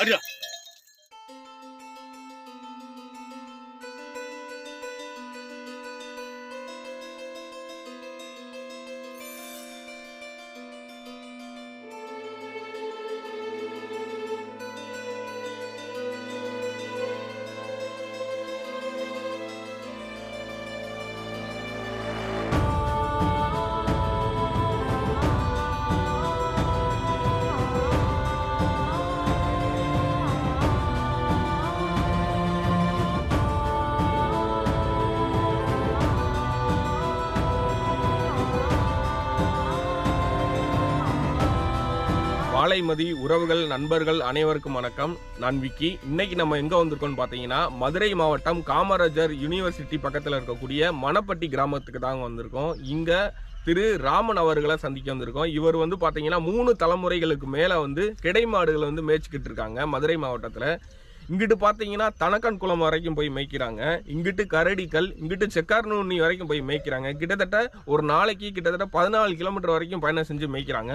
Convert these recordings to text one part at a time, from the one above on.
அடியா காலைமதி உறவுகள் நண்பர்கள் அனைவருக்கும் வணக்கம். நான் விக்கி. இன்னைக்கு நம்ம எங்க வந்திருக்கோம்னு பாத்தீங்கன்னா மதுரை மாவட்டம் காமராஜர் யூனிவர்சிட்டி பக்கத்துல இருக்கக்கூடிய மணப்பட்டி கிராமத்துக்கு தாங்க வந்திருக்கோம். இங்க திரு ராமன் அவர்களை சந்திக்க வந்திருக்கோம். இவர் வந்து பார்த்தீங்கன்னா மூணு தலைமுறைகளுக்கு மேலே வந்து கிடை மாடுகளை வந்து மேய்ச்சிக்கிட்டு இருக்காங்க மதுரை மாவட்டத்தில். இங்கிட்டு பார்த்தீங்கன்னா தனக்கன் குளம் வரைக்கும் போய் மேய்க்கிறாங்க. இங்கிட்டு கரடிக்கல் இங்கிட்டு செக்கார்நூனி வரைக்கும் போய் மேய்க்கிறாங்க. கிட்டத்தட்ட ஒரு நாளைக்கு கிட்டத்தட்ட பதினாலு கிலோமீட்டர் வரைக்கும் பயணம் செஞ்சு மேய்க்கிறாங்க.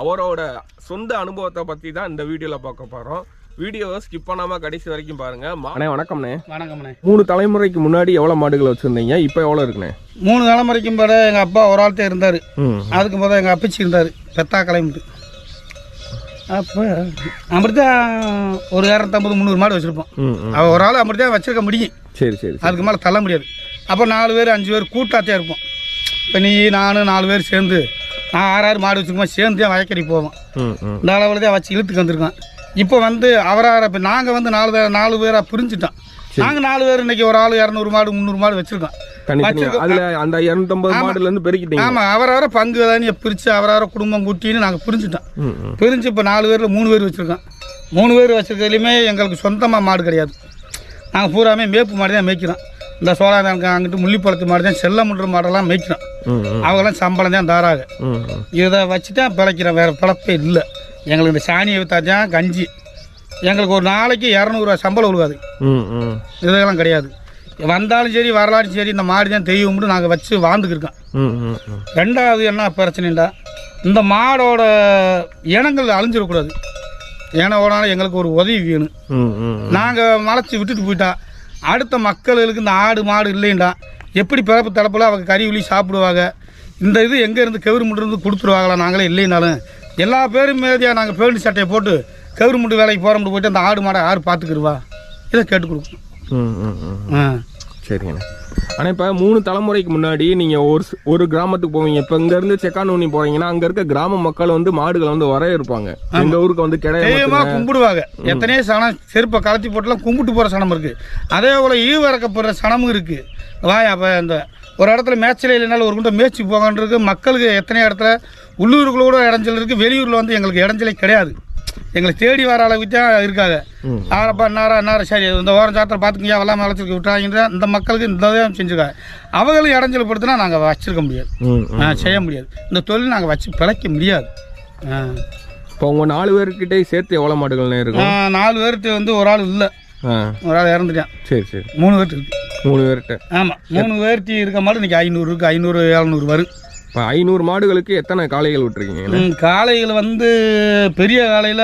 அவரோட சொந்த அனுபவத்தை பற்றி தான் இந்த வீடியோவில் பார்க்க போகிறோம் வீடியோவை ஸ்கிப் பண்ணாமல் கடைசி வரைக்கும் பாருங்க. அண்ணே வணக்கம்ண்ணே. வணக்கம்ண்ணே. மூணு தலைமுறைக்கு முன்னாடி எவ்வளோ மாடுகள் வச்சுருந்தீங்க? இப்போ எவ்வளோ இருக்குண்ணே? மூணு தலைமுறைக்கும் பிற எங்கள் அப்பா ஒரு ஆள்கிட்ட இருந்தார். அதுக்கு முதல் எங்கள் அப்பச்சி இருந்தார். பெத்தா கிளம்பிட்டு அப்போ அப்படித்தான் ஒரு இரநூத்தம்பது முந்நூறு மாடு வச்சுருப்போம். அவள் ஒரு ஆள் அப்படித்தான் வச்சிருக்க முடியும். சரி சரி அதுக்கு மேலே தள்ள முடியாது. அப்போ நாலு பேர் அஞ்சு பேர் கூட்டாச்சே இருப்போம். இப்போ நீ நான் நாலு பேர் சேர்ந்து நான் ஆறு ஆறு மாடு வச்சுருக்கோம் சேர்ந்து தான் வயக்கடி போவோம். இந்த அளவில் தான் வச்சு இழுத்துக்கு வந்திருக்கோம் இப்போ வந்து அவராக இப்போ நாங்கள் வந்து நாலு பேர் நாலு பேராக பிரிஞ்சுட்டோம். நாங்கள் நாலு பேர் இன்னைக்கு ஒரு ஆள் இரநூறு மாடு முந்நூறு மாடு வச்சிருக்கோம். அதில் அந்த இரநூத்தம்பது மாடுலேருந்து பெருக்கிட்டீங்க. ஆமாம் அவரவர பங்கு தானியை பிரித்து அவரவர குடும்பம் கூட்டின்னு நாங்கள் பிரிஞ்சுட்டோம். பிரிஞ்சு இப்போ நாலு பேரில் மூணு பேர் வச்சுருக்கோம். மூணு பேர் வச்சுருக்கிறதுலையுமே எங்களுக்கு சொந்தமாக மாடு கிடையாது. நாங்கள் பூராமே மேப்பு மாடு தான் மேய்க்கிறோம். இந்த சோழாங்க அங்கிட்டு முள்ளிப்பழத்து மாடு தான் செல்லமுன்ற மாடெல்லாம் மேய்க்கிறோம். அவங்களாம் சம்பளம் தான் தாராக. இதை வச்சு தான் பிழைக்கிறோம் வேறு பிழப்பே இல்லை. எங்களுக்கு இந்த சாணியை வித்தாச்சான் கஞ்சி. எங்களுக்கு ஒரு நாளைக்கு இரநூறுவா சம்பளம் விழுவாது இதெல்லாம் கிடையாது. வந்தாலும் சரி வரலாலும் சரி இந்த மாடு தான் தெய்வம்னு நாங்கள் வச்சு வாழ்ந்துக்கிருக்கோம் ரெண்டாவது என்ன பிரச்சனைண்டா? இந்த மாடோட இனங்கள் அழிஞ்சிடக்கூடாது. ஏனோடனால எங்களுக்கு ஒரு உதவி வேணும். நாங்கள் மலைச்சி விட்டுட்டு போயிட்டா அடுத்த மக்களுக்கு இந்த ஆடு மாடு இல்லைண்டா? எப்படி பிறப்பு தளப்பில் அவங்க கறி உளி சாப்பிடுவாங்க? இந்த இது எங்கேருந்து கெவுரு இருந்து கொடுத்துருவாங்களா? நாங்களே இல்லைனாலும் எல்லா பேரும் மேதியாக நாங்கள் பேண்ட் சட்டையை போட்டு கெவுரு முண்டு வேலைக்கு போகிறோம்னு போயிட்டு அந்த ஆடு மாடை யார் பார்த்துக்கிருவா? இதை கேட்டு கொடுக்கணும். சரிங்கண்ணே. ஆனால் இப்போ மூணு தலைமுறைக்கு முன்னாடி நீங்கள் ஒரு ஒரு கிராமத்துக்கு போவீங்க. இப்போ இங்கேருந்து செக்கானூனி போகிறீங்கன்னா அங்கே இருக்க கிராம மக்கள் வந்து மாடுகளை வந்து வர இருப்பாங்க. எங்கள் ஊருக்கு வந்து கிடையாது கும்பிடுவாங்க. எத்தனையோ சனம் செருப்பை கலத்தி போட்டுலாம் கும்பிட்டு போகிற சனம் இருக்குது அதே போல் ஈவறக்கப்படுற சனமும் இருக்குது வாய் அப்போ இந்த ஒரு இடத்துல மேய்ச்சலே இல்லைனாலும் ஒரு குண்டை மேய்ச்சி போகன்றிருக்கு மக்களுக்கு எத்தனையோ இடத்துல உள்ளூருக்குள்ள கூட இடைஞ்சல் இருக்குது வெளியூரில் வந்து எங்களுக்கு இடைஞ்சலே கிடையாது. எங்களை தேடி வர அளவுக்கு தான் இருக்காங்க. ஆறப்பா நேரம் நேரம் சரி இந்த ஓரம் சாத்திரம் பார்த்துக்கங்க வெள்ளாம அழைச்சிருக்கு விட்டாங்க இந்த மக்களுக்கு இந்த தான் செஞ்சுருக்காங்க. அவங்களும் இடைஞ்சல் படுத்தினா நாங்கள் வச்சிருக்க முடியாது. செய்ய முடியாது. இந்த தொழில் நாங்கள் வச்சு பிழைக்க முடியாது. இப்போ உங்கள் நாலு பேர்கிட்டே சேர்த்து எவ்வளோ மாடுகள்ண்ணே இருக்கும்? நாலு பேர்கிட்ட வந்து ஒரு ஆள் இல்லை. ஒரு ஆள் இறந்துட்டான். சரி சரி. மூணு பேர்ட்டு இருக்கு. மூணு பேர்கிட்ட. ஆமாம் மூணு பேர்ட்டி இருக்க மாதிரி இன்னைக்கு ஐநூறு இருக்கு. ஐநூறு ஏழ்நூறு வரும். இப்போ ஐநூறு மாடுகளுக்கு எத்தனை காளைகள் விட்டுருக்கீங்க காளைகள் வந்து பெரிய காளையில்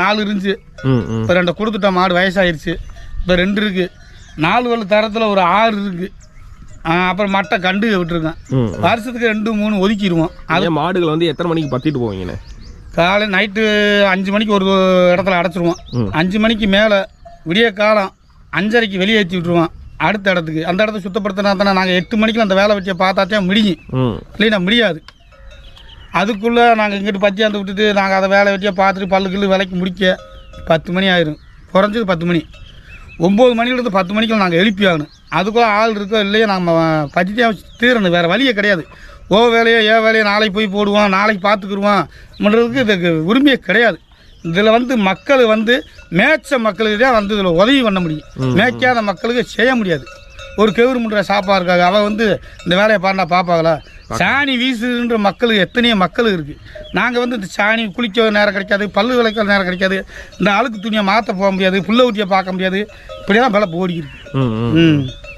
நாலு இருந்துச்சு. இப்போ ரெண்டை கொடுத்துட்டோம் மாடு வயசாயிருச்சு. இப்போ ரெண்டு இருக்கு. நாலு வள்ளு தரத்தில் ஒரு ஆறு இருக்கு. அப்புறம் மட்டை கண்டு விட்டுருக்கேன். வருஷத்துக்கு ரெண்டு மூணு ஒதுக்கிடுவோம். அதே மாடுகள் வந்து எத்தனை மணிக்கு பத்திட்டு போவீங்கண்ணே காலை நைட்டு அஞ்சு மணிக்கு ஒரு இடத்துல அடைச்சிருவோம். அஞ்சு மணிக்கு மேலே விடிய காலம் அஞ்சரைக்கு வெளியேற்றி விட்டுருவோம் அடுத்த இடத்துக்கு அந்த இடத்த சுத்தப்படுத்தினா தானே நாங்கள் எட்டு மணிக்கு அந்த வேலை வச்சு பார்த்தாச்சே முடியும். இல்லைன்னா முடியாது. அதுக்குள்ளே நாங்கள் இங்கிட்டு பத்தியாந்து விட்டுட்டு நாங்கள் அதை வேலை வச்சியா பார்த்துட்டு பல்லு கில்லு வேலைக்கு முடிக்க பத்து மணி ஆயிரும். குறைஞ்சது பத்து மணி. ஒம்பது மணிலேருந்து பத்து மணிக்கு நாங்கள் எழுப்பி ஆகணும். அதுக்குள்ளே ஆள் இருக்கோ இல்லையோ நம்ம வச்சு தீரணும். வேறு வழியே கிடையாது. ஓ வேலையோ ஏ வேலையோ நாளைக்கு போய் போடுவோம் நாளைக்கு பார்த்துக்குருவோம். பண்ணுறதுக்கு இதுக்கு உரிமையே கிடையாது. இதில் வந்து மக்கள் வந்து மேய்ச்ச மக்களுக்கு தான் வந்து இதில் உதவி பண்ண முடியும். மேய்க்காத மக்களுக்கு செய்ய முடியாது. ஒரு கெவுரு முன்ற சாப்பா இருக்காங்க அவள் வந்து இந்த வேலையை பாருனா பார்ப்பாங்களா சாணி வீசுன்ற மக்களுக்கு எத்தனையோ மக்கள் இருக்குது நாங்கள் வந்து இந்த சாணி குளிக்க நேரம் கிடைக்காது பல்லு விளக்க நேரம் கிடைக்காது. இந்த அழுக்கு துணியை மாற்ற போக முடியாது புல்ல ஊட்டியை பார்க்க முடியாது. இப்படியெல்லாம் வேலை ஓடிக்கிருக்கு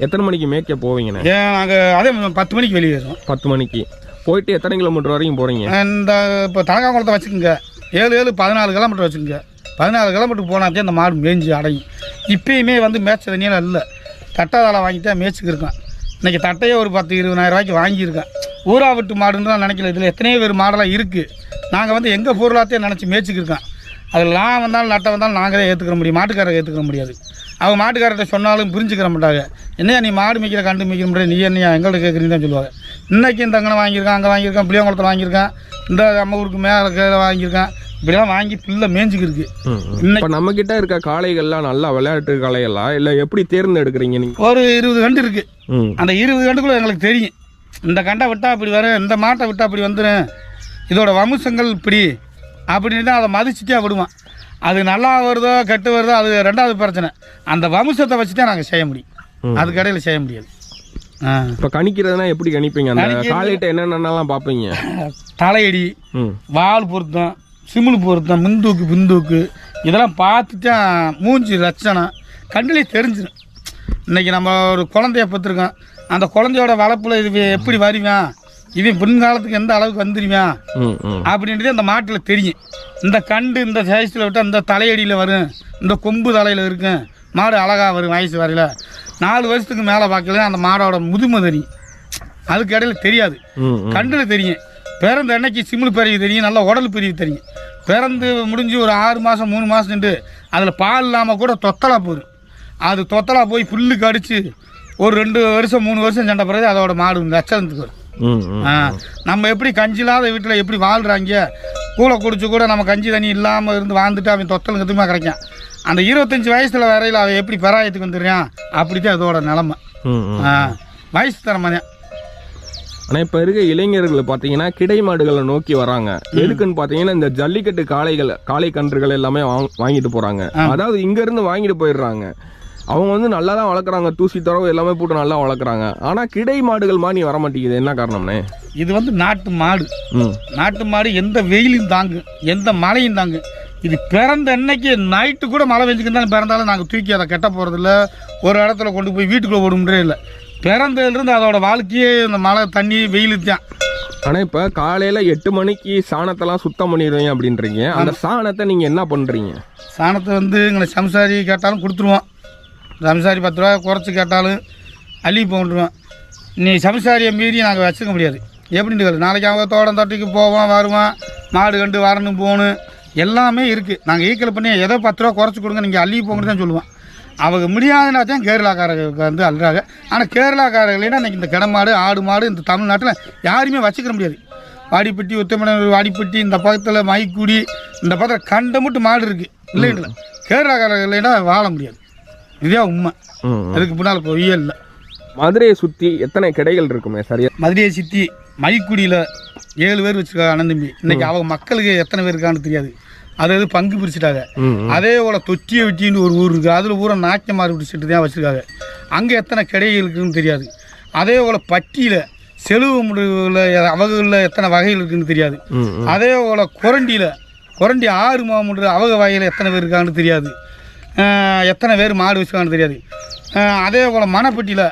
எத்தனை மணிக்கு மேய்க்க போவீங்கண்ணே? ஏன் நாங்கள் அதே பத்து மணிக்கு வெளியே பத்து மணிக்கு. போயிட்டு எத்தனை கிலோமீட்டர் வரைக்கும் போகிறீங்க இந்த இப்போ தலகாங்குளத்தை வச்சுக்கோங்க. ஏழு ஏழு பதினாலு கிலோமீட்டர் வச்சுக்கோங்க. பதினாலு கிலோமீட்டருக்கு போனாச்சே அந்த மாடு மேய்ஞ்சி அடையும். இப்பயுமே வந்து மேய்ச்ச தண்ணியெல்லாம் இல்லை தட்டை தலை வாங்கி தான் மேய்ச்சிக்கிருக்கேன் இன்றைக்கி தட்டையே ஒரு பத்து இருபதாயிரம் ரூபாய்க்கு வாங்கியிருக்கேன். ஊரா விட்டு மாடுன்னு தான் நினைக்கல. இதில் எத்தனையோ பேர் மாடெல்லாம் இருக்குது நாங்கள் வந்து எங்கள் பொருளாத்தையும் நினச்சி மேய்ச்சிக்கிருக்கேன் அதில் நான் வந்தாலும் நட்டை வந்தாலும் நாங்களே ஏற்றுக்கிற முடியும். மாட்டுக்காரரை ஏற்றுக்கிற முடியாது. அவங்க மாட்டுக்காரர்கிட்ட சொன்னாலும் புரிஞ்சுக்கிற மாட்டாங்க. என்னையா நீ மாடு மேய்க்கிற கண்டு மேய்க்கிற முடியாது நீ என்னையா எங்கள்கிட்ட கேட்குறீங்க தான் சொல்லுவாங்க. இன்னைக்கு இந்த அங்கே வாங்கியிருக்கான் அங்கே வாங்கியிருக்கான் புளியங்குளத்தில் வாங்கியிருக்கான் இந்த நம்ம ஊருக்கு மேலே வாங்கியிருக்கான். இப்படிலாம் வாங்கி பிள்ளை மேய்ஞ்சிக்கிருக்கு இப்ப நம்ம கிட்ட இருக்க காளைகள்லாம் நல்லா விளையாட்டு காளைகளா இல்ல எப்படி தேர்ந்தெடுக்கிறீங்க நீங்க? ஒரு இருபது கண்டு இருக்குது ம். அந்த இருபது கண்டுக்குள்ள எங்களுக்கு தெரியும். இந்த கண்டை விட்டால் அப்படி வரும் இந்த மாட்டை விட்டால் அப்படி வந்துடும் இதோட வம்சங்கள் இப்படி. அப்படின்னு தான் அதை மதிச்சுட்டே விடுவான். அது நல்லா வருதோ கெட்டு வருதோ அது ரெண்டாவது பிரச்சனை. அந்த வம்சத்தை வச்சு தான் நாங்கள் செய்ய முடியும். ம். அதுக்கு இடையில செய்ய முடியாது. இப்ப கணிக்கிறதுனா எப்படி கணிப்பீங்க? அந்த காளைகிட்ட என்னென்னலாம் பாப்பீங்க தலையடி வால் பொருத்தம் சிமிழ் பொருத்தம் முந்தூக்கு பிந்தூக்கு இதெல்லாம் பார்த்துட்டா மூஞ்சி லட்சணம். கண்ணிலே தெரிஞ்சிடும் இன்னைக்கு நம்ம ஒரு குழந்தைய பார்த்துருக்கோம். அந்த குழந்தையோட வளர்ப்புல இது எப்படி வருவான்? இது பின்காலத்துக்கு எந்த அளவுக்கு வந்துடுவான் அப்படின்றது அந்த மாட்டில் தெரியும். இந்த கண்டு இந்த சைஸில் விட்டால் இந்த தலையடியில் வரும். இந்த கொம்பு தலையில் இருக்கும். மாடு அழகாக வரும் வயசு வரையில். நாலு வருஷத்துக்கு மேலே பார்க்கல அந்த மாடோட முதுமை தெரியும். அதுக்கு இடையில தெரியாது. கண்டில் தெரியும். பிறந்த அன்னைக்கு சிமிழ் பிரிவு தெரியும் நல்லா உடல் பிரிவு தெரியும். பிறந்து முடிஞ்சு ஒரு ஆறு மாதம் மூணு மாதம் நின்று அதில் பால் இல்லாமல் கூட தொத்தலா போகுது அது தொத்தலா போய் புல்லு கடிச்சு ஒரு ரெண்டு வருஷம் மூணு வருஷம் சண்டை பிறகு அதோட மாடு லட்சணத்துக்கு வரும். நம்ம எப்படி கஞ்சி இல்லாத வீட்டில் எப்படி வாழ்கிறாங்க கூலை குடிச்சு கூட நம்ம கஞ்சி தண்ணி இல்லாமல் இருந்து வாழ்ந்துட்டு அவன் தொத்தல் கத்துமா கிடைக்கும். அந்த இருபத்தஞ்சி வயசில் வரையில் அவன் எப்படி பெராயத்துக்கு வந்துடுறான்? அப்படித்தான் அதோட நிலமை. வயசு தரமா தான் ஆனா இப்ப இருக்க இளைஞர்கள் பாத்தீங்கன்னா கிடை மாடுகளை நோக்கி வராங்க. எதுக்குன்னு பாத்தீங்கன்னா இந்த ஜல்லிக்கட்டு காளைகள் காளை கன்றுகள் எல்லாமே வாங்- வாங்கிட்டு போறாங்க. அதாவது இங்க இருந்து வாங்கிட்டு போயிடுறாங்க. அவங்க வந்து நல்லா தான் வளர்க்குறாங்க தூசி தரவு எல்லாமே போட்டு நல்லா வளர்க்குறாங்க. ஆனா கிடை மாடுகள் மாணி வர மாட்டேங்குது. என்ன காரணம்னே? இது வந்து நாட்டு மாடு. ம். நாட்டு மாடு எந்த வெயிலும் தாங்கும் எந்த மழையும் தாங்கும் இது பிறந்த அன்னைக்கு நைட்டு கூட மழை பெஞ்சுக்கிட்டு பிறந்தாலும் நாங்கள் தூக்கி அதை கெட்ட போகிறதில்ல ஒரு இடத்துல கொண்டு போய் வீட்டுக்குள்ளே ஓடுமுன்றே இல்லை. பிறந்ததுலேருந்து அதோட வாழ்க்கையே இந்த மழை தண்ணி வெயில் தான் ஆனா இப்ப காலையில எட்டு மணிக்கு சாணத்தெல்லாம் சுத்தம் பண்ணிடுவீங்க அப்படின்றீங்க. அந்த சாணத்தை நீங்க என்ன பண்றீங்க? சாணத்தை வந்து எங்களை சம்சாரி கேட்டாலும் கொடுத்துருவோம். சம்சாரி பத்து ரூபா குறைச்சி கேட்டாலும் அள்ளி போட்டுருவோம் நீ சம்சாரியை மீறி நாங்கள் வச்சுக்க முடியாது. எப்படின்னு கேளு. நாளைக்கு அவங்க தோட்டம் தட்டிக்கு போவோம் வருவோம் மாடு கண்டு வரணும் போகணும் எல்லாமே இருக்குது நாங்கள் ஈக்கல் பண்ணி ஏதோ பத்து ரூபா குறைச்சி கொடுங்க நீங்கள் அள்ளி போங்கன்னு தான் சொல்லுவோம். அவங்க முடியாதுன்னா தான் கேரளாக்காரர்களுக்கு வந்து அல்றாங்க. ஆனால் கேரளாக்காரர்களைனா இன்னைக்கு இந்த கிட மாடு ஆடு மாடு இந்த தமிழ்நாட்டில் யாருமே வச்சுக்கிற முடியாது. வாடிப்பட்டி உத்தமனர் வாடிப்பட்டி இந்த பக்கத்தில் மைக்குடி இந்த பக்கத்தில் கண்ட மட்டும் மாடு இருக்குது இல்லைங்களா? கேரளாக்காரர்களைனா வாழ முடியாது. இதே உண்மை. அதுக்கு பின்னால் பொய்யே இல்லை. மதுரையை சுத்தி எத்தனை கிடைகள் இருக்குமே சரியா? மதுரையை சித்தி மைக்குடியில் ஏழு பேர் வச்சுருக்காங்க அண்ணன் தம்பி. இன்னைக்கு அவங்க மக்களுக்கு எத்தனை பேர் இருக்கான்னு தெரியாது. அது அது பங்கு பிரிச்சுட்டாங்க. அதே போல் தொட்டியை வெட்டின்னு ஒரு ஊர் இருக்குது அதில் ஊரை நாக்கிய மாறு பிடிச்சிட்டு தான் வச்சுருக்காங்க. அங்கே எத்தனை கிடைகள் இருக்குன்னு தெரியாது. அதே போல் பட்டியில் செலவு முடிவில் அவகளில் எத்தனை வகைகள் இருக்குன்னு தெரியாது. அதே போல் குரண்டியில் குரண்டி ஆறு மாமுன்ற அவங்க வகையில் எத்தனை பேர் இருக்காங்கன்னு தெரியாது. எத்தனை பேர் மாடு வச்சுருக்காங்கன்னு தெரியாது. அதே போல் மணப்பட்டியில்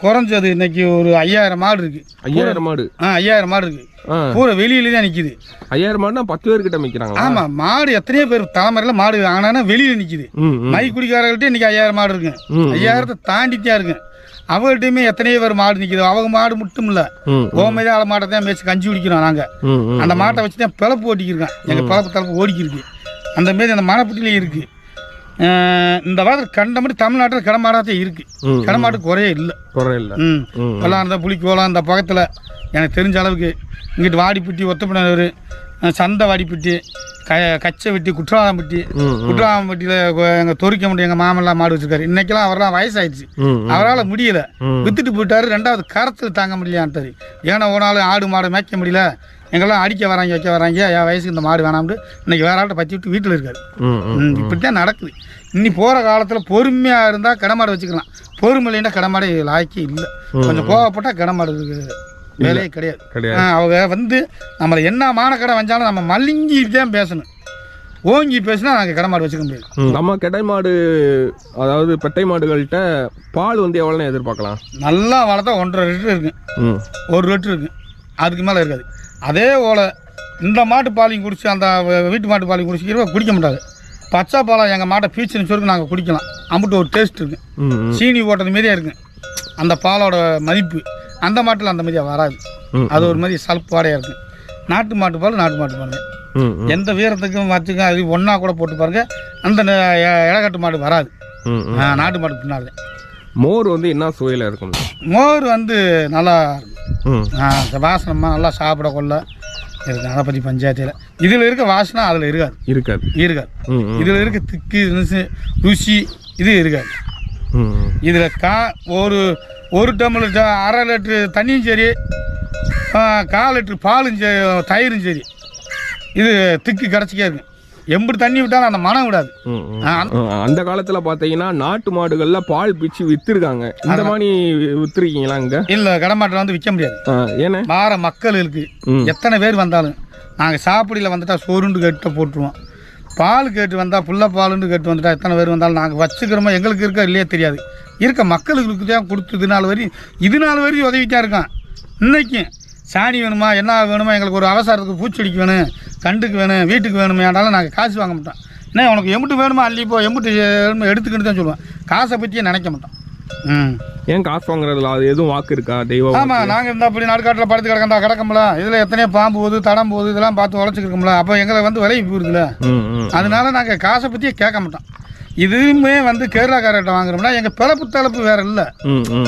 குறைஞ்சது இன்னைக்கு ஒரு ஐயாயிரம் மாடு இருக்குது ஐயாயிரம் மாடு? ஆ ஐயாயிரம் மாடு இருக்குது ஆ. பூரா வெளியில தான் நிற்கிது ஐயாயிரம் மாடுனா பத்து பேர்கிட்ட மிக்கிறாங்களா ஆமாம் மாடு எத்தனையோ பேர் தலைமுறையில் மாடு ஆனால் வெளியில் நிற்கிது ம் குடிக்காரர்கள்ட்ட இன்னைக்கு ஐயாயிரம் மாடு இருக்கு. ஐயாயிரத்தை தாண்டித்தான் இருக்கு. அவங்கள்ட்டையுமே எத்தனையோ பேர் மாடு நிற்கிது அவங்க மாடு மட்டும் இல்லை. ஓமைதான் ஆள மாட்டை தான் மேய்ச்சி கஞ்சி குடிக்கிறோம் நாங்கள். அந்த மாட்டை வச்சு தான் பிளப்பு ஓட்டிக்கிருக்கேன் எங்கள் பிளப்பு தளப்பு ஓடிக்கிருக்கு அந்த மாரி அந்த மணப்பட்டிலையும் இருக்குது இந்த வாரம் கண்டபடி தமிழ்நாட்டில் கிடமாடாத்தே இருக்குது ம், கிடமாட்டு குறையே இல்லை. குறை இல்லை ம் எல்லாம் அந்த புளிக்கோலம் அந்த பக்கத்தில் எனக்கு தெரிஞ்ச அளவுக்கு இங்கிட்டு வாடிப்பட்டி ஒத்தப்பினர் சந்தை வாடிப்பட்டி க கச்சை வெட்டி குற்றாலம்பட்டி. குற்றாலம்பட்டியில் எங்கள் தொரிக்க முடியும் எங்கள் மாமெல்லாம் மாடு வச்சிருக்காரு. இன்னைக்கெல்லாம் அவரெல்லாம் வயசாயிடுச்சு. அவரால் முடியல. வித்துட்டு போயிட்டாரு ரெண்டாவது கரத்தில் தாங்க முடியலான்ட்டாரு. ஏன்னா ஒரு நாள் ஆடு மாடு மேய்க்க முடியல. எங்கெல்லாம் அடிக்க வராங்க வைக்க வராங்க என் வயசுக்கு இந்த மாடு வேணாம்னு இன்னைக்கு வேற ஆள்கிட்ட பற்றி விட்டு வீட்டில் இருக்காரு. இப்படித்தான் நடக்குது. இன்னி போகிற காலத்தில் பொறுமையாக இருந்தால் கடமாடு வச்சுக்கலாம். பொறுமை இல்லைன்னா கடமாடு லாய்க்கி இல்லை. கொஞ்சம் கோவப்பட்டால் கடமாடு வேலையே கிடையாது. அவங்க வந்து நம்மளை என்ன மானக்கடை வந்தாலும் நம்ம மல்லிங்கி தான் பேசணும். ஓங்கி பேசினா நாங்கள் கடமாடு வச்சுக்க முடியாது. நம்ம கெடை மாடு அதாவது பெட்டை மாடுகள்கிட்ட பால் வந்து எவ்வளோன்னு எதிர்பார்க்கலாம்? நல்லா வளர்த்தா ஒன்றரை லிட்டர் இருக்கு. ஒரு லிட்டர் இருக்கு. அதுக்கு மேலே இருக்காது. அதே போல் இந்த மாட்டு பாலையும் குடிச்சு அந்த வீட்டு மாட்டு பாலையும் குடிச்சிக்கிறவ குடிக்க மாட்டாது பச்சை பாலை எங்கள் மாட்டை பீச்சுன்னு சொல்லி நாங்கள் குடிக்கலாம். அம்பிட்டு ஒரு டேஸ்ட் இருக்கு. ம் ம் சீனி ஓட்டது மாரியே இருக்கு. அந்த பாலோட மதிப்பு அந்த மாட்டில் அந்த மாதிரியா வராது. அது ஒரு மாதிரி சல்பாடையாக இருக்கு. நாட்டு மாட்டு பால் நாட்டு மாட்டு பால். எந்த வீரத்துக்கும் வச்சுக்கும் அது ஒன்றா கூட போட்டு பாருங்க அந்த இளக்கட்டு மாடு வராது. நாட்டு மாடு பின்னால. மோர் வந்து என்ன சுவையில் இருக்கும்? மோர் வந்து நல்லா இருக்கும் வாசனமாக நல்லா சாப்பிட கொள்ள இருக்கு. அதை பற்றி பஞ்சாயத்தில். இதில் இருக்க வாசனை அதில் இருக்காது. இருக்காது. இருக்காது. இதில் இருக்க திக்கு ருசி இது இருக்காது. இதில் கா ஒரு ஒரு டம்ளர் அரை லிட்ரு தண்ணியும் சரி கால் லிட்ரு பாலும் சரி தயிரும் சரி. இது திக்கு கிடச்சிக்கே இருக்கும் எம்படி தண்ணி விட்டாலும் அந்த மனம் விடாது. அந்த காலத்துல பாத்தீங்கன்னா நாட்டு மாடுகள்ல பால் பிச்சு வித்துருக்காங்க. இந்த மாதிரி வித்துருக்கீங்களா இங்க இல்லை கடமாட்டில் வந்து விற்க முடியாது. ஏண்ணே வார மக்களுக்கு ம். எத்தனை பேர் வந்தாலும் நாங்கள் சாப்பிடல வந்துட்டா சோறுண்டு கேட்டு போட்டுருவோம். பால் கேட்டு வந்தால் புள்ள பாலுண்டு கேட்டு வந்துட்டா எத்தனை பேர் வந்தாலும் நாங்கள் வச்சுக்கிறோமோ எங்களுக்கு இருக்கா இல்லையே தெரியாது. இருக்க மக்களுக்கு தான் கொடுத்து இது நாள் வரையும் இது நாள் வரையும் உதவித்தான் இருக்கான். இன்னைக்கும் சாணி வேணுமா என்ன வேணுமா எங்களுக்கு ஒரு அவசரத்துக்கு பூச்செடிக்கு வேணும். கண்டுக்கு வேணும் வீட்டுக்கு வேணுமேனாலும் நாங்கள் காசு வாங்க மாட்டோம். என்ன உனக்கு எம்பிட்டு வேணுமா அள்ளிப்போ எம்பிட்டு வேணுமோ எடுத்துக்கிட்டு தான் சொல்லுவேன். காசை பற்றியே நினைக்க மாட்டோம். ம். ஏன் காசு வாங்குறதுல அது எதுவும் வாக்கு இருக்கா தெய்வ வாக்கு? ஆமாம் நாங்கள் இந்த அப்படி நடுக்காட்டில் படுத்து கிடக்கண்டா கிடக்கமுல. இதில் எத்தனையோ பாம்பு போகுது தடம் போகுது இதெல்லாம் பார்த்து உழைச்சிருக்கோம்ல அப்போ எங்களை வந்து ம் ம். அதனால நாங்கள் காசை பற்றியே கேட்க மாட்டோம். இதுவுமே வந்து கேரளாக்காரர்கிட்ட வாங்குறோம்னா எங்கள் பிறப்பு தலைப்பு வேற இல்லை.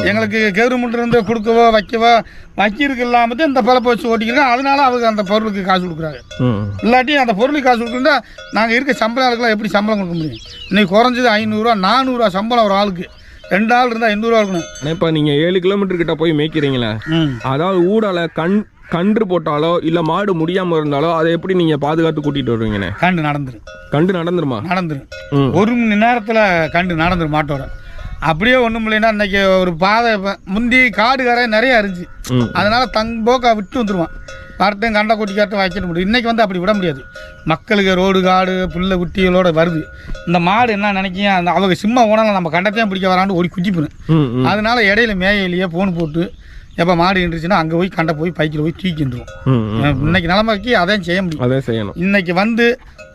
எங்களுக்கு கவர்மெண்ட் இருந்து கொடுக்கவோ வைக்கவோ வைக்கிறதுக்கு இல்லாமல் தான் இந்த பிழப்பை வச்சு ஓட்டிக்கிறோம் அதனால அவங்க அந்த பொருளுக்கு காசு கொடுக்குறாங்க. இல்லாட்டி அந்த பொருளுக்கு காசு கொடுக்குறா நாங்கள் இருக்க சம்பள ஆளுக்கெல்லாம் எப்படி சம்பளம் கொடுக்க முடியும்? இன்னைக்கு குறைஞ்சது ஐநூறுரூவா நானூறுரூவா சம்பளம் ஒரு ஆளுக்கு. ரெண்டு ஆள் இருந்தால் எண்ணூறுவா இருக்கணும் இப்ப நீங்க ஏழு கிலோமீட்டர் கிட்ட போய் மேய்க்கிறீங்களே? அதாவது ஊடால கண் கன்று போட்டாலோ இல்ல மாடு முடியாம இருந்தாலோ அதை எப்படி நீங்க பாதுகாத்து கூட்டிட்டு வருவீங்கண்ணே? கண்டு நடந்துரும். கண்டு நடந்துருமா? நடந்துரும். ஒரு மணி நேரத்தில் கண்டு நடந்துரும் மாட்டோட. அப்படியே ஒன்றும் இல்லைன்னா இன்னைக்கு ஒரு பாதை முந்தி காடு கரை நிறைய இருந்துச்சு. அதனால தங் போக்கா விட்டு வந்துருவான். வரட்டும் கண்டை குட்டி காட்டும் வைக்க முடியும். இன்னைக்கு வந்து அப்படி விட முடியாது. மக்களுக்கு ரோடு காடு புல்லை குட்டிகளோட வருது. இந்த மாடு என்ன நினைக்கும் அந்த அவங்க சிம்ம உணவில் நம்ம கண்டத்தையும் பிடிக்க வரான்னு ஓடி குட்டி போடும் ம் ம். அதனால இடையில மேயிலேயே ஃபோன் போட்டு எப்போ மாடு இருந்துச்சுன்னா அங்கே போய் கண்டை போய் பைக்கில் போய் தூக்கிண்டுருவோம் ம் ம் இன்னைக்கு நிலைமைக்கு அதையும் செய்ய முடியும். அதே செய்யணும். இன்னைக்கு வந்து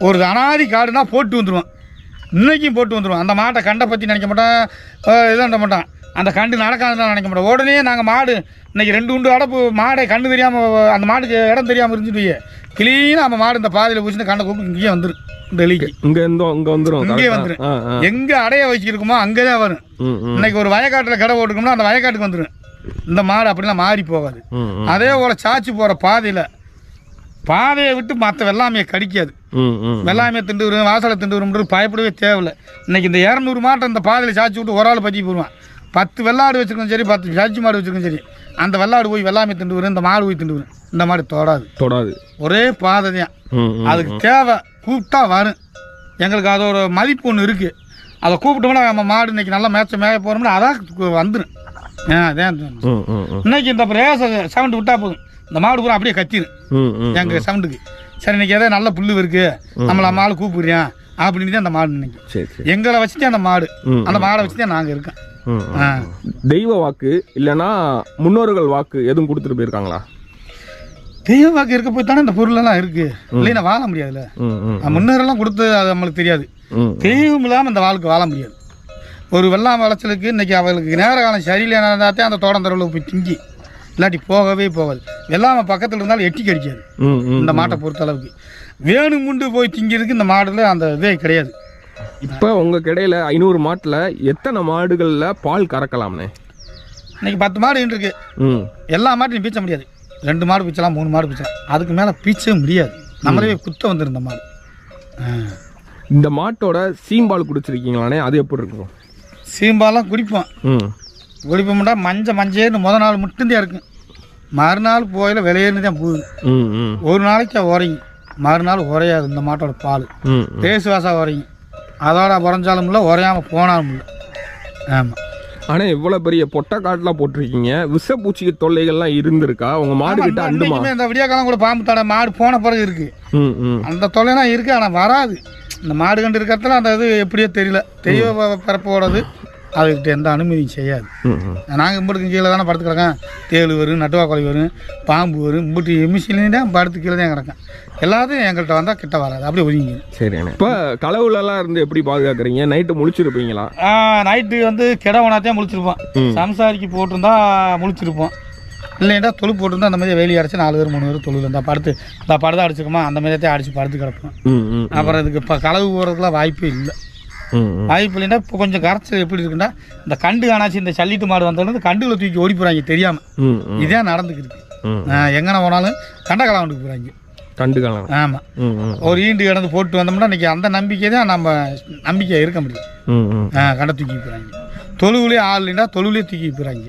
ஒரு அனாதி காடுனா போட்டு வந்துடுவான் இன்னைக்கும் போட்டு வந்துடுவான் அந்த மாட்டை கண்டை பற்றி நினைக்க மாட்டான் அஹ் இது பண்ண மாட்டான் அந்த கண்டு நடக்காதுன்னு நினைக்க மாட்டோம். உடனே நாங்கள் மாடு இன்னைக்கு ரெண்டு உண்டு அடப்பு மாடை கண்டு தெரியாமல் அந்த மாட்டுக்கு இடம் தெரியாமல் இருந்துட்டு கிளீனாக நம்ம மாடு இந்த பாதையில் போச்சுன்னு கண்டை கூப்பிட்டு இங்கேயே வந்துடும் இந்த லீக்கு இங்க இருந்தோ இங்க? வந்துரும். ஆ? ஆ எங்கே அடைய வச்சுருக்குமோ அங்கே தான் வரும் இன்னைக்கு ஒரு வயக்காட்டில் கடை போட்டுக்கோம்னா அந்த வயக்காட்டுக்கு வந்துடும் இந்த மாடு அப்படிலாம் மாறி போகாது. அதே போல் சாச்சி போகிற பாதையில் பாதையை விட்டு மற்ற வெள்ளாமையை கடிக்காது. வெள்ளாமையை திண்டு வரும் வாசலை திண்டு வரும்ன்றது பயப்படவே தேவையில்லை. இன்னைக்கு இந்த இரநூறு மாட்டை இந்த பாதையில் சாச்சி விட்டு ஒரு ஆள் பற்றி போடுவான். பத்து வெள்ளாடு வச்சிருக்கோம் சரி பத்து சாச்சி மாடு வச்சிருக்கோம் சரி அந்த வெள்ளாடு போய் வெள்ளாமை திண்டு வரும் இந்த மாடு போய் திண்டு வரும். இந்த மாடு தொடாது. தொடாது. ஒரே பாதை தான். அதுக்கு தேவை கூப்பிட்டா வரும். எங்களுக்கு அதோட மதிப்பு ஒன்று இருக்குது அதை கூப்பிட்டோம்னா நம்ம மாடு இன்னைக்கு நல்லா மேய்ச்ச மேய போகிறோம்னா அதான் வந்துடும் ஆ அதான் ம் ம் ம். இன்னைக்கு இந்த ரேச சவுண்டு விட்டா போதும். இந்த மாடு பூரா அப்படியே கத்திரும். ம் ம் எங்கள் சவுண்டுக்கு. சரி இன்னைக்கு ஏதோ நல்ல புல்லு இருக்கு. நம்மள நம்ம ஆள் கூப்பிடுறேன் அப்படின்னு தான் அந்த மாடு இன்னைக்கு. சரி சரி. எங்களை வச்சுட்டு அந்த மாடு. அந்த மாடை வச்சு தான் நாங்கள் இருக்கோம் தெய்வ வாக்கு இல்லைன்னா முன்னோர்கள் வாக்கு எதுவும் கொடுத்துட்டு போயிருக்காங்களா? தெய்வ வாக்கு இருக்க போய் தானே இந்த பொருளெல்லாம் இருக்கு. இல்லைன்னா வாழ முடியாதுல்ல. ம் ம் முன்னேறெல்லாம் கொடுத்து அது நம்மளுக்கு தெரியாது. ம் தெய்வம் இல்லாமல் இந்த வாழ்க்கை வாழ முடியாது. ஒரு வெள்ளாமை விளைச்சலுக்கு இன்னைக்கு அவளுக்கு நேர காலம் சரியில்லைன்னா தான் அந்த தோட்டம் தரவில் போய் திங்கி. இல்லாட்டி போகவே போகாது வெள்ளாமை பக்கத்தில் இருந்தாலும் எட்டி கடிக்காது. இந்த மாட்டை பொறுத்த அளவுக்கு வேணுமுண்டு போய் திங்கிறதுக்கு இந்த மாடுல அந்த இதே கிடையாது. இப்போ உங்க கடையில ஐநூறு மாட்டுல எத்தனை மாடுகள்ல பால் கறக்கலாம்னே? இன்னைக்கு பத்து மாடு இருக்கு ம். எல்லா மாட்டையும் பீச்ச முடியாது. ரெண்டு மாடு பீச்சலாம் மூணு மாடு பீச்சலாம். அதுக்கு மேலே பீச்சவே முடியாது. நம்மளே குத்த வந்துருந்த மாடு. இந்த மாட்டோட சீம்பால் குடிச்சிருக்கீங்களானே அது எப்படி இருக்கும்? சீம்பாலாம் குடிப்போம். ம். குடிப்போம்டா மஞ்சள் மஞ்சள்னு முத நாள் மட்டும்தான் இருக்கும் மறுநாள் போயில விளையேன்னு தான் போகுது. ஒரு நாளைக்கு உரையும். மறுநாள் உரையாது இந்த மாட்டோட பால். பேசு வாசா உரையும். அதோட உறைஞ்சாலும் இல்லை உரையாமல் போனாலும் இல்லை. ஆமாம் ஆனா இவ்வளவு பெரிய பொட்டை காட்டுலாம் போட்டிருக்கீங்க. விஷப்பூச்சி தொல்லைகள்லாம் இருந்திருக்கா? உங்க மாடு கிட்ட அண்டுமா? இந்த விடிய காலம் கூட பாம்பு தடை மாடு போன பிறகு இருக்கு. ம் ம். அந்த தொல்லைலாம் இருக்கு ஆனால் வராது. இந்த மாடு கண்டு இருக்கிறதுல அந்த இது எப்படியோ தெரியல. தெய்வ ப- பிறப்போடது. அதுக்கிட்ட எந்த அனுமதியும் செய்யாது. நாங்கள் இம்பட்டுக்கு கீழே தானே படுத்து கிடக்கேன் தேள் வரும் நட்டுவாக்கோழி வரும் பாம்பு வரும் இம்பட்டு எமிசிலையும் தான் படுத்து கீழே தான் கிடக்கேன் எல்லாத்தையும் எங்கள்கிட்ட வந்தால் கிட்ட வராது. அப்படியே ஒதுங்கிடும் சரிண்ணே இப்போ களவுலலாம் இருந்து எப்படி பாதுகாக்கிறீங்க? நைட்டு முழிச்சிருப்பீங்களா? நைட்டு வந்து கிட உணாத்தையும் முழிச்சிருப்போம். சம்சாரிக்கு போட்டிருந்தா முழிச்சிருப்போம். இல்லைன்னா தொழு போட்டிருந்தா அந்த மாதிரி வேலி அடிச்சு நாலு பேர் மூணு பேர் தொழுவில் இருந்தால் படுத்து இந்த படுதா அடிச்சுக்கோமா அந்த மாதிரியே அடிச்சு படுத்து கிடப்போம். அப்புறம் இதுக்கு இப்போ களவு போகிறதுக்குலாம் வாய்ப்பே இல்லை. இல்லைன்னா இப்போ கொஞ்சம் கரைச்சல் எப்படி இருக்குன்னா இந்த கண்டு காணாச்சு இந்த சல்லிட்டு மாடு வந்தோடனே கண்டுகளை தூக்கி ஓடி போகிறாங்க தெரியாமல் இதே நடந்துக்கிருக்கு. ம் எங்கன போனாலும் கண்டகலாண்டுக்கு போகிறாங்க கண்டுக்கலாம் ஆமாம் ம் ம் ஒரு ஈண்டு கிடந்து போட்டு வந்தோம்னா இன்றைக்கி அந்த நம்பிக்கை தான் நம்ம நம்பிக்கை இருக்க முடியும். ஆ, கண்டை தூக்கி போகிறாங்க தொழுவுலேயே ஆள் இல்லைன்னா தொழுவுலேயே தூக்கி போகிறாங்க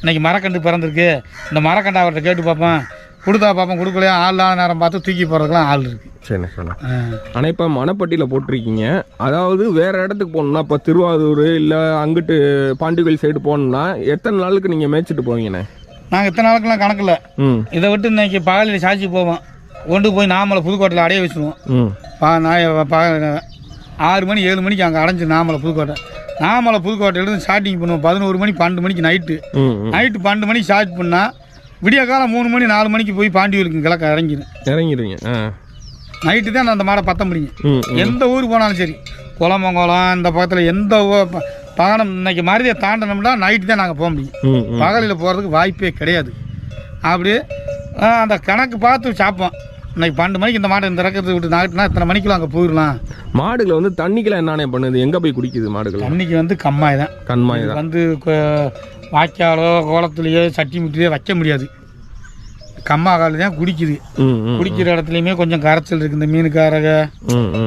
இன்னைக்கு மரக்கண்டு பிறந்திருக்கு. இந்த மரக்கண்டை அவர்கிட்ட கேட்டு பார்ப்போம். கொடுத்தா பார்ப்போம் கொடுக்கலையா? ஆள் இல்லாத நேரம் பார்த்து தூக்கி போகிறதுக்குலாம் ஆள் இருக்கு. சரிண்ணே சரிண்ணே ஆ. ஆனால் இப்போ மணப்பட்டியில் போட்டிருக்கீங்க. அதாவது வேற இடத்துக்கு போகணும்னா இப்போ திருவாரூர் இல்லை அங்கிட்டு பாண்டிகோயில் சைடு போகணும்னா எத்தனை நாளுக்கு நீங்கள் மேய்ச்சிட்டு போவீங்கண்ணே? நாங்கள் இத்தனை நாளுக்கெல்லாம் கணக்கில்ல ம். இதை விட்டு இன்னைக்கு பகலில் சாட்சி போவோம். கொண்டு போய் நாமலை புதுக்கோட்டையில் அடைய வச்சுருவோம். ம். பா நாய் ப- ஆறு மணி ஏழு மணிக்கு அங்கே அடைஞ்சு நாமலை புதுக்கோட்டை. நாமலை புதுக்கோட்டையிலேருந்து ஸ்டார்டிங் பண்ணுவோம். பதினோரு மணி பன்னெண்டு மணிக்கு நைட்டு நைட்டு பன்னெண்டு மணிக்கு ஸ்டார்ட் பண்ணால் விடிய காலம் மூணு மணி நாலு மணிக்கு போய் பாண்டியூருக்கு கிழக்க இறங்கிடும் இறங்கிடுவீங்க ஆ. நைட்டு தான் நான் அந்த மாடை பத்த முடியும். எந்த ஊர் போனாலும் சரி. குளமங்கலம் இந்த பக்கத்தில் எந்த பகனம் இன்னைக்கு மருதியை தாண்டனோம்னா நைட்டு தான் நாங்கள் போக முடியும். பகலில் போகிறதுக்கு வாய்ப்பே கிடையாது. அப்படி அந்த கணக்கு பார்த்து சாப்போம் இன்னைக்கு பன்னெண்டு மணிக்கு இந்த மாடை இந்த ரக்கத்தை விட்டு நாட்டுனா இத்தனை மணிக்குள்ள அங்கே போயிடலாம்? மாடுகளை வந்து தண்ணிக்கெல்லாம் என்னண்ணே பண்ணுது? எங்கே போய் குடிக்குது மாடுகள்? தண்ணிக்கு வந்து கம்மாய் தான். கண்மாய் தான் வந்து வாய்க்காலோ குளத்துலையோ சட்டி முட்டிலையோ வைக்க முடியாது. கம்மா கால் தான் குடிக்குது குடிக்கிற இடத்துலையுமே கொஞ்சம் கரைச்சல் இருக்குது இந்த மீனுக்காரக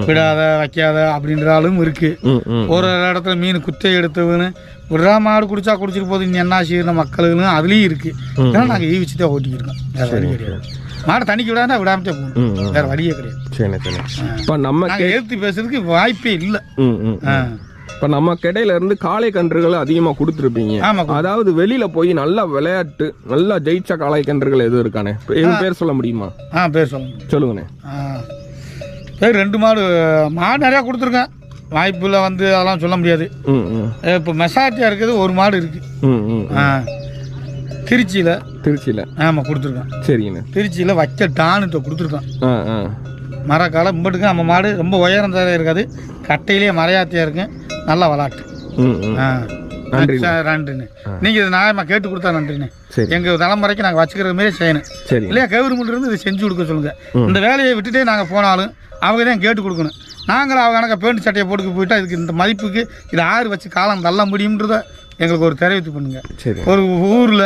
விடாத வைக்காத அப்படின்ற ஆளும் ம் ஒரு ஒரு இடத்துல மீன் குத்தை எடுத்தவனு விடுறா மாடு குடிச்சா குடிச்சிட்டு போகுது நீ என்ன செய்யற மக்களுன்னு அதுலேயும் ம். இதெல்லாம் நாங்கள் ஈவிச்சு தான் ஓட்டிக்கிருக்கோம் வேறு கிடையாது. மாடு தண்ணிக்கு விடாம விடாமத்தே போகணும் வேறு வழியே கிடையாது. சரிண்ணே இப்போ நம்ம எடுத்து பேசுறதுக்கு வாய்ப்பே இல்லை. இப்போ நம்ம கடையில இருந்து காளை கன்றுகள் அதிகமாக கொடுத்துருப்பீங்க. அதாவது வெளியில போய் நல்லா விளையாட்டு நல்லா ஜெயிச்ச காளை கன்றுகள் எதுவும் இருக்கானே? எதுவும் பேர் சொல்ல முடியுமா? ஆ பேர் சொல்லுங்க சொல்லுங்கண்ணே. பேர் ரெண்டு மாடு மாடு நிறையா கொடுத்துருக்கேன். வாய்ப்பில் வந்து அதெல்லாம் சொல்ல முடியாது. இப்போ மெசாட்டியாக இருக்குது ஒரு மாடு இருக்குது ஆ. திருச்சியில் திருச்சியில். ஆமாம் கொடுத்துருக்கேன். சரிங்கண்ணே. திருச்சியில் வைக்க டானுட்ட கொடுத்துருக்கோம் ஆ ஆ. மரக்கால நம்ம மாடு ரொம்ப உயரம் தர இருக்காது. கட்டையிலேயே மறையாத்தியாக இருக்கும் நல்ல விளாட்டு. ஆ. நன்றிண்ணே. நீங்கள் இது நியாயமாக கேட்டு கொடுத்தா நன்றிண்ணே. எங்கள் தலைமுறைக்கு நாங்கள் வச்சுக்கிற மாரி செய்யணும். சரி. இல்லையா கவர்மெண்ட் இருந்து இதை செஞ்சு கொடுக்க சொல்லுங்கள் இந்த வேலையை விட்டுட்டே நாங்கள் போனாலும் அவங்க தான் கேட்டு கொடுக்கணும். நாங்களும் அவங்க கணக்க பேண்ட் சட்டையை போட்டுக்கு போயிட்டா இதுக்கு இந்த மதிப்புக்கு இது ஆறு வச்சு காலம் தள்ள முடியுன்றத எங்களுக்கு ஒரு தெரிவித்து பண்ணுங்க. சரி. ஒரு ஊரில்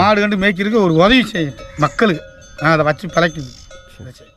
மாடு கண்டு மேய்க்கிறதுக்கு ஒரு உதவி செய்யும் மக்களுக்கு. நான் அதை வச்சு பிழைக்குது சரி.